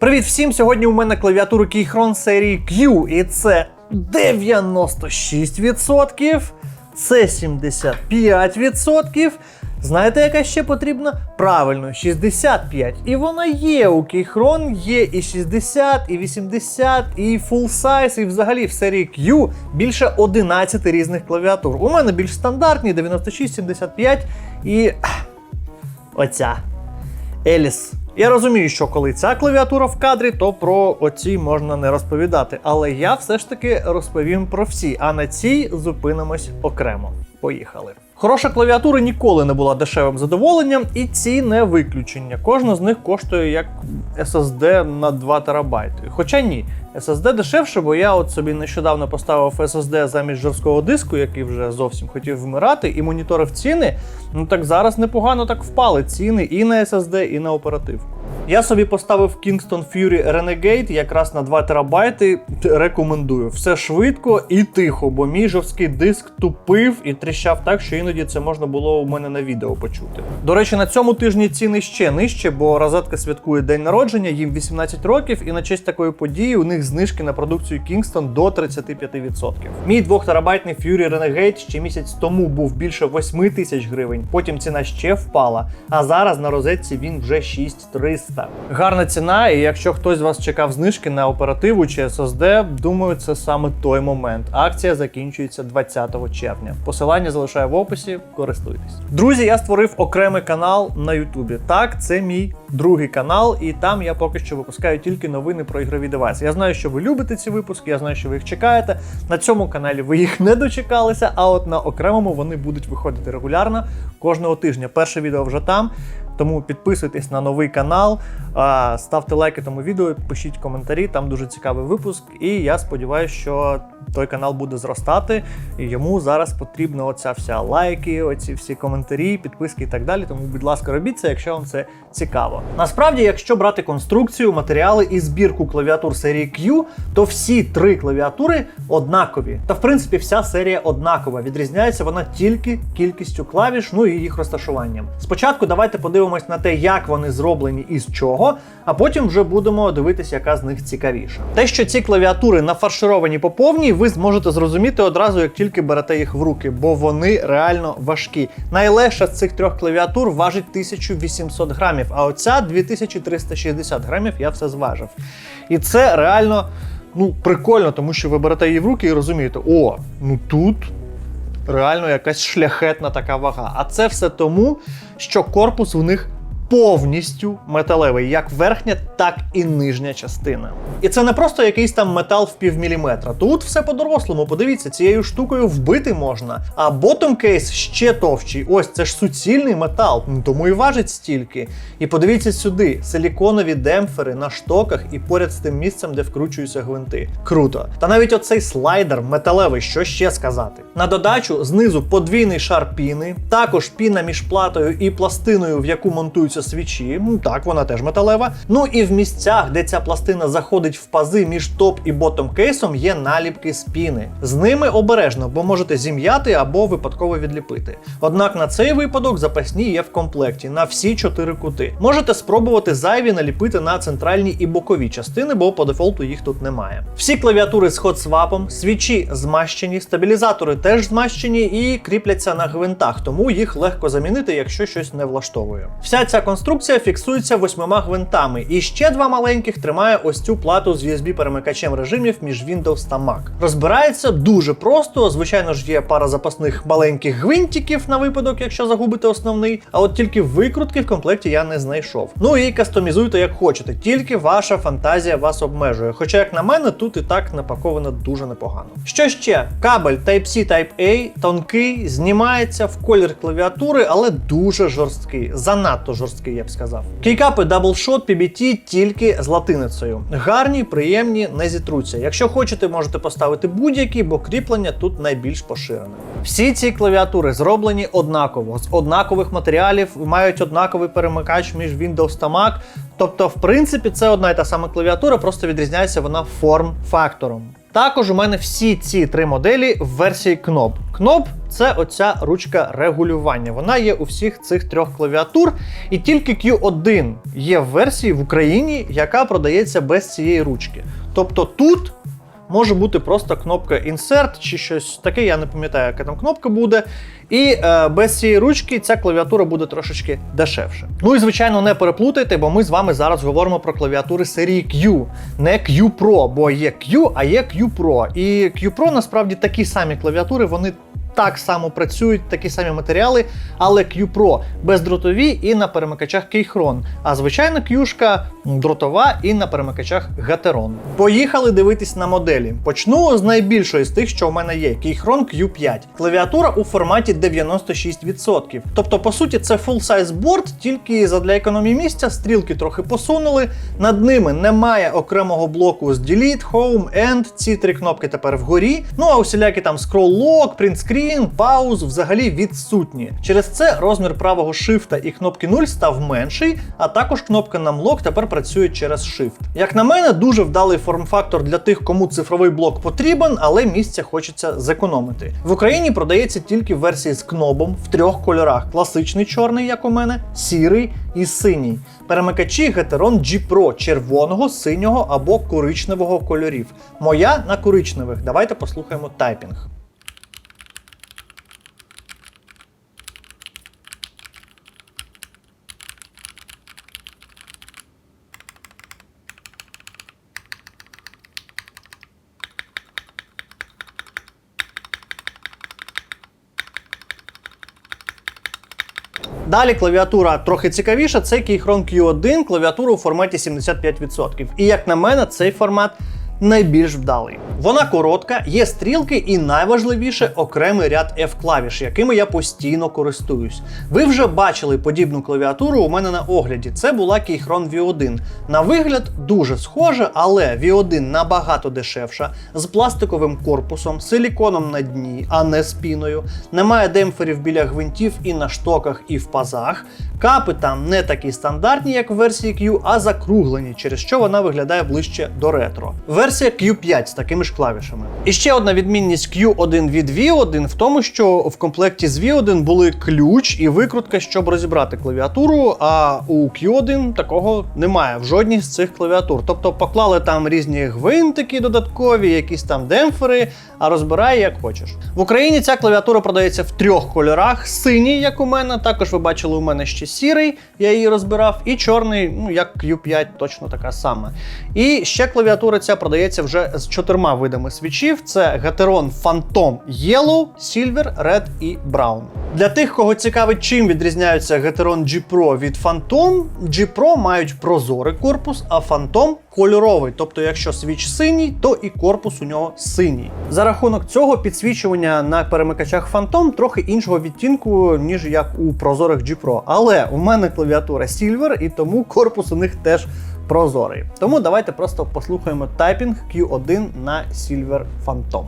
Привіт всім! Сьогодні у мене клавіатура Keychron серії Q, і це 96%, це 75%. Знаєте, яка ще потрібна? Правильно, 65. І вона є у Keychron, є і 60, і 80, і full size, і взагалі в серії Q більше 11 різних клавіатур. У мене більш стандартні 96, 75 і оця. Еліс. Я розумію, що коли ця клавіатура в кадрі, то про оці можна не розповідати. Але я все ж таки розповім про всі, а на цій зупинимось окремо. Поїхали. Хороша клавіатура ніколи не була дешевим задоволенням, і ці не виключення. Кожна з них коштує як SSD на 2 терабайти. Хоча ні, SSD дешевше, бо я от собі нещодавно поставив SSD замість жорсткого диску, який вже зовсім хотів вмирати, і моніторив ціни. Ну так зараз непогано так впали ціни і на SSD, і на оперативку. Я собі поставив Kingston Fury Renegade якраз на 2 терабайти. Рекомендую. Все швидко і тихо, бо мій жорсткий диск тупив і тріщав так, що іноді це можна було у мене на відео почути. До речі, на цьому тижні ціни ще нижче, бо розетка святкує день народження, їм 18 років, і на честь такої події у них знижки на продукцію Kingston до 35%. Мій 2 терабайтний Fury Renegade ще місяць тому був більше 8 тисяч гривень. Потім ціна ще впала. А зараз на розетці він вже 6300. Гарна ціна, і якщо хтось з вас чекав знижки на оперативу чи SSD, думаю, це саме той момент. Акція закінчується 20 червня. Посилання залишаю в описі. Користуйтесь. Друзі, я створив окремий канал на Ютубі. Так, це мій другий канал, і там я поки що випускаю тільки новини про ігрові девайси. Я знаю, що ви любите ці випуски, я знаю, що ви їх чекаєте. На цьому каналі ви їх не дочекалися, а от на окремому вони будуть виходити регулярно кожного тижня. Перше відео вже там. Тому підписуйтесь на новий канал, ставте лайки тому відео, пишіть коментарі, там дуже цікавий випуск. І я сподіваюся, що той канал буде зростати. І йому зараз потрібна оця вся лайки, оці всі коментарі, підписки і так далі. Тому, будь ласка, робіть це, якщо вам це цікаво. Насправді, якщо брати конструкцію, матеріали і збірку клавіатур серії Q, то всі три клавіатури однакові. Та в принципі вся серія однакова. Відрізняється вона тільки кількістю клавіш, ну і їх розташуванням. Спочатку давайте подивимось на те, як вони зроблені і з чого, а потім вже будемо дивитися, яка з них цікавіша. Те, що ці клавіатури нафаршировані по повній, ви зможете зрозуміти одразу, як тільки берете їх в руки, бо вони реально важкі. Найлегша з цих трьох клавіатур важить 1800 грамів, а оця 2360 грамів, я все зважив. І це реально ну, прикольно, тому що ви берете її в руки і розумієте, о, ну тут реально якась шляхетна така вага. А це все тому, що корпус в них повністю металевий, як верхня, так і нижня частина. І це не просто якийсь там метал в півміліметра. Тут все по-дорослому. Подивіться, цією штукою вбити можна. А bottom кейс ще товщий. Ось це ж суцільний метал, ну, тому і важить стільки. І подивіться сюди: силіконові демпфери на штоках і поряд з тим місцем, де вкручуються гвинти. Круто. Та навіть оцей слайдер металевий, що ще сказати. На додачу знизу подвійний шар піни, також піна між платою і пластиною, в яку монтуються свічі. Ну так, вона теж металева. Ну і в місцях, де ця пластина заходить в пази між топ і ботом кейсом, є наліпки з піни. З ними обережно, бо можете зім'яти або випадково відліпити. Однак на цей випадок запасні є в комплекті на всі чотири кути. Можете спробувати зайві наліпити на центральні і бокові частини, бо по дефолту їх тут немає. Всі клавіатури з хотсвапом, свічі змащені, стабілізатори теж змащені і кріпляться на гвинтах, тому їх легко замінити, якщо щось не влаштовує. Вся ця конструкція фіксується восьмима гвинтами, і ще два маленьких тримає ось цю плату з USB-перемикачем режимів між Windows та Mac. Розбирається дуже просто. Звичайно ж, є пара запасних маленьких гвинтиків на випадок, якщо загубите основний. А от тільки викрутки в комплекті я не знайшов. Ну і кастомізуйте як хочете, тільки ваша фантазія вас обмежує. Хоча, як на мене, тут і так напаковано дуже непогано. Що ще? Кабель Type-C Type-A тонкий, знімається в колір клавіатури, але дуже жорсткий, занадто жорсткий, я б сказав. Кейкапи Shot PBT тільки з латиницею. Гарні, приємні, не зітруться. Якщо хочете, можете поставити будь-які, бо кріплення тут найбільш поширене. Всі ці клавіатури зроблені однаково, з однакових матеріалів, мають однаковий перемикач між Windows та Mac. Тобто, в принципі, це одна і та сама клавіатура, просто відрізняється вона форм-фактором. Також у мене всі ці три моделі в версії КНОП. КНОП – це оця ручка регулювання. Вона є у всіх цих трьох клавіатур, і тільки Q1 є в версії в Україні, яка продається без цієї ручки. Тобто тут може бути просто кнопка Insert чи щось таке, я не пам'ятаю, яка там кнопка буде. І е, без цієї ручки ця клавіатура буде трошечки дешевше. Ну і звичайно, не переплутайте, бо ми з вами зараз говоримо про клавіатури серії Q, не Q Pro, бо є Q, а є Q Pro. І Q Pro насправді такі самі клавіатури, вони. Так само працюють такі самі матеріали, але Q Pro бездротові і на перемикачах Keychron, а звичайна Qшка дротова і на перемикачах Gateron. Поїхали дивитись на моделі. Почну з найбільшої з тих, що у мене є: Keychron Q5. Клавіатура у форматі 96%. Тобто, по суті, це full-size борт, тільки задля економії місця стрілки трохи посунули. Над ними немає окремого блоку з Delete, Home, End. Ці три кнопки тепер вгорі. Ну а усілякі там scroll lock, print screen, пауз взагалі відсутні. Через це розмір правого шифта і кнопки 0 став менший, а також кнопка Numlock тепер працює через Shift. Як на мене, дуже вдалий форм-фактор для тих, кому цифровий блок потрібен, але місця хочеться зекономити. В Україні продається тільки версії з кнобом в трьох кольорах: класичний чорний, як у мене, сірий і синій. Перемикачі Gateron G Pro червоного, синього або коричневого кольорів. Моя на коричневих. Давайте послухаємо тайпінг. Далі клавіатура трохи цікавіша. Це Keychron Q1, клавіатура у форматі 75%. І як на мене, цей формат найбільш вдалий. Вона коротка, є стрілки і найважливіше окремий ряд F-клавіш, якими я постійно користуюсь. Ви вже бачили подібну клавіатуру у мене на огляді. Це була Keychron V1. На вигляд дуже схоже, але V1 набагато дешевша, з пластиковим корпусом, силіконом на дні, а не спіною. Немає демпферів біля гвинтів і на штоках, і в пазах. Капи там не такі стандартні, як в версії Q, а закруглені, через що вона виглядає ближче до ретро. Версія Q5 з такими ж клавішами. І ще одна відмінність Q1 від V1 в тому, що в комплекті з V1 були ключ і викрутка, щоб розібрати клавіатуру. А у Q1 такого немає в жодній з цих клавіатур. Тобто поклали там різні гвинтики додаткові, якісь там демпфери, а розбирай як хочеш. В Україні ця клавіатура продається в трьох кольорах: синій, як у мене. Також ви бачили у мене ще сірий, я її розбирав, і чорний, ну як Q5, точно така сама. І ще клавіатура ця продається вже з чотирма видами свічів: це Gateron Phantom Yellow, Silver, Red і Brown. Для тих, кого цікавить, чим відрізняються Gateron G Pro від Phantom, G Pro мають прозорий корпус, а Phantom кольоровий. Тобто, якщо свіч синій, то і корпус у нього синій. За рахунок цього підсвічування на перемикачах Phantom трохи іншого відтінку, ніж як у прозорих G Pro. Але у мене клавіатура Silver, і тому корпус у них теж прозорий. Тому давайте просто послухаємо тайпінг Q1 на Silver Phantom.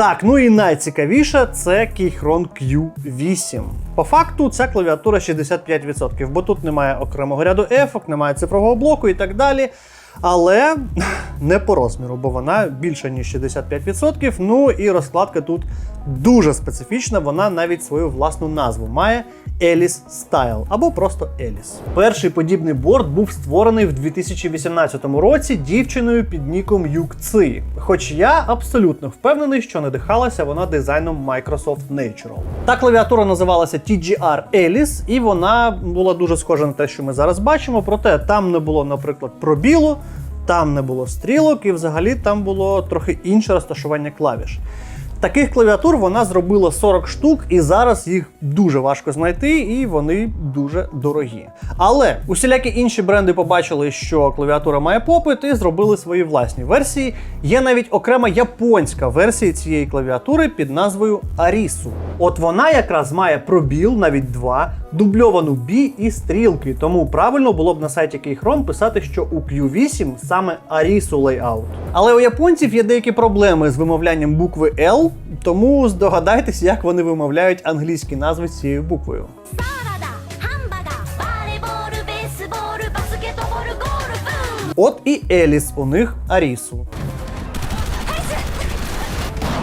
Так, ну і найцікавіше це Keychron Q8. По факту ця клавіатура 65%, бо тут немає окремого ряду ефок, немає цифрового блоку і так далі. Але не по розміру, бо вона більша, ніж 65%. Ну і розкладка тут дуже специфічна, вона навіть свою власну назву має Alice Style або просто Alice. Перший подібний борт був створений в 2018 році дівчиною під ніком Юк. Хоч я абсолютно впевнений, що надихалася вона дизайном Microsoft Natural. Та клавіатура називалася TGR Alice, і вона була дуже схожа на те, що ми зараз бачимо. Проте там не було, наприклад, пробілу, там не було стрілок, і взагалі там було трохи інше розташування клавіш. Таких клавіатур вона зробила 40 штук, і зараз їх дуже важко знайти, і вони дуже дорогі. Але усілякі інші бренди побачили, що клавіатура має попит, і зробили свої власні версії. Є навіть окрема японська версія цієї клавіатури під назвою Arisu. От вона якраз має пробіл, навіть два, дубльовану B і стрілки. Тому правильно було б на сайті Keychrom писати, що у Q8 саме Arisu Layout. Але у японців є деякі проблеми з вимовлянням букви L, тому здогадайтесь, як вони вимовляють англійські назви цією буквою. От і Еліс у них Арісу.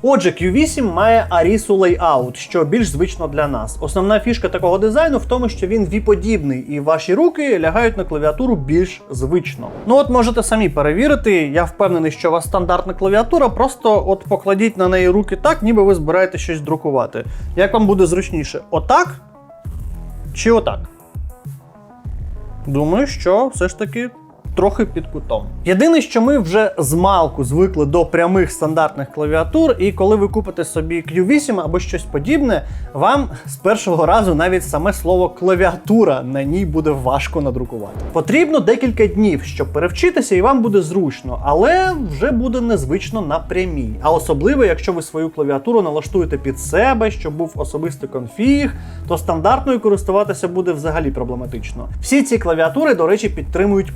Отже, Q8 має Арісу лейаут, що більш звично для нас. Основна фішка такого дизайну в тому, що він віподібний, і ваші руки лягають на клавіатуру більш звично. Ну от можете самі перевірити. Я впевнений, що у вас стандартна клавіатура, просто от покладіть на неї руки так, ніби ви збираєте щось друкувати. Як вам буде зручніше? Отак? Чи отак? Думаю, що все ж таки трохи під кутом. Єдине, що ми вже з малку звикли до прямих стандартних клавіатур, і коли ви купите собі Q8 або щось подібне, вам з першого разу навіть саме слово клавіатура на ній буде важко надрукувати. Потрібно декілька днів, щоб перевчитися, і вам буде зручно, але вже буде незвично на прямій. А особливо, якщо ви свою клавіатуру налаштуєте під себе, щоб був особистий конфіг, то стандартною користуватися буде взагалі проблематично. Всі ці клавіатури, до речі, підтримують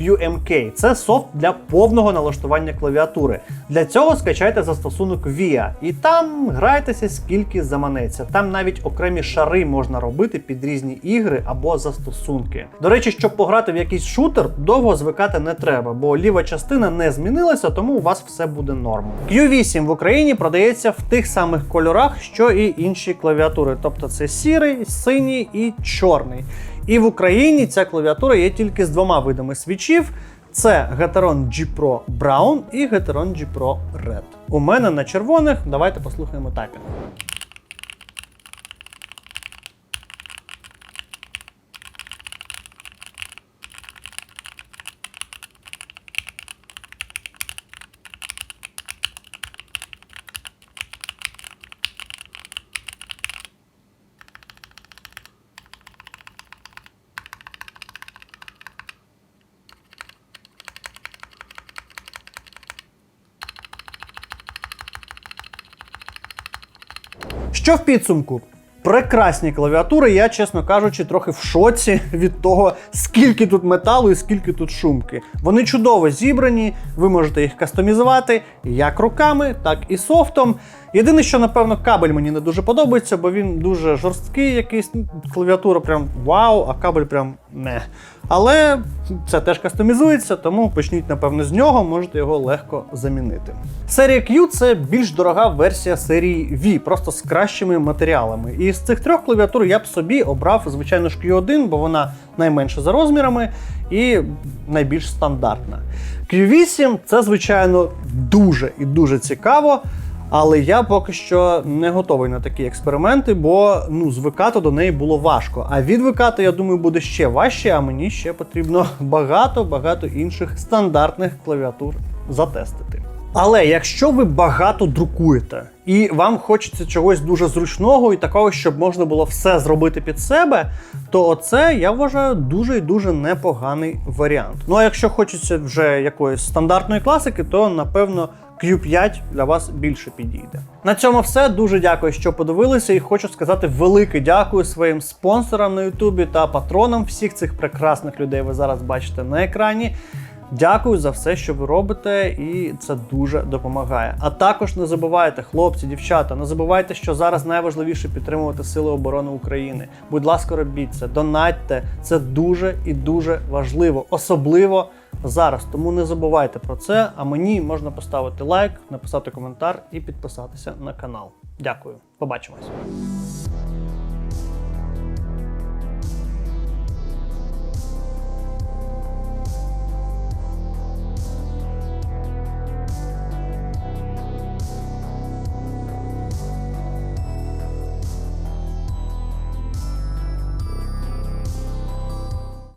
QMK. Це софт для повного налаштування клавіатури. Для цього скачайте застосунок VIA і там грайтеся скільки заманеться. Там навіть окремі шари можна робити під різні ігри або застосунки. До речі, щоб пограти в якийсь шутер, довго звикати не треба, бо ліва частина не змінилася, тому у вас все буде норм. Q8 в Україні продається в тих самих кольорах, що і інші клавіатури, тобто це сірий, синій і чорний. І в Україні ця клавіатура є тільки з двома видами свічів. Це Gateron G Pro Brown і Gateron G Pro Red. У мене на червоних. Давайте послухаємо тайпінг. Що в підсумку? Прекрасні клавіатури, я, чесно кажучи, трохи в шоці від того, скільки тут металу і скільки тут шумки. Вони чудово зібрані, ви можете їх кастомізувати як руками, так і софтом. Єдине, що, напевно, кабель мені не дуже подобається, бо він дуже жорсткий, якийсь клавіатура прям вау, а кабель прям не. Але це теж кастомізується, тому почніть, напевно, з нього, можете його легко замінити. Серія Q це більш дорога версія серії V, просто з кращими матеріалами. І з цих трьох клавіатур я б собі обрав, звичайно ж, Q1, бо вона найменша за розмірами і найбільш стандартна. Q8 це, звичайно, дуже і дуже цікаво. Але я поки що не готовий на такі експерименти, бо ну звикати до неї було важко. А відвикати, я думаю, буде ще важче, а мені ще потрібно багато-багато інших стандартних клавіатур затестити. Але якщо ви багато друкуєте і вам хочеться чогось дуже зручного і такого, щоб можна було все зробити під себе, то оце я вважаю дуже і дуже непоганий варіант. Ну а якщо хочеться вже якоїсь стандартної класики, то напевно Q5 для вас більше підійде. На цьому все. Дуже дякую, що подивилися, і хочу сказати велике дякую своїм спонсорам на Ютубі та патронам всіх цих прекрасних людей. Ви зараз бачите на екрані. Дякую за все, що ви робите, і це дуже допомагає. А також не забувайте, хлопці, дівчата, не забувайте, що зараз найважливіше підтримувати Сили оборони України. Будь ласка, робіть це, донатьте. Це дуже і дуже важливо, особливо зараз. Тому не забувайте про це. А мені можна поставити лайк, написати коментар і підписатися на канал. Дякую, побачимось.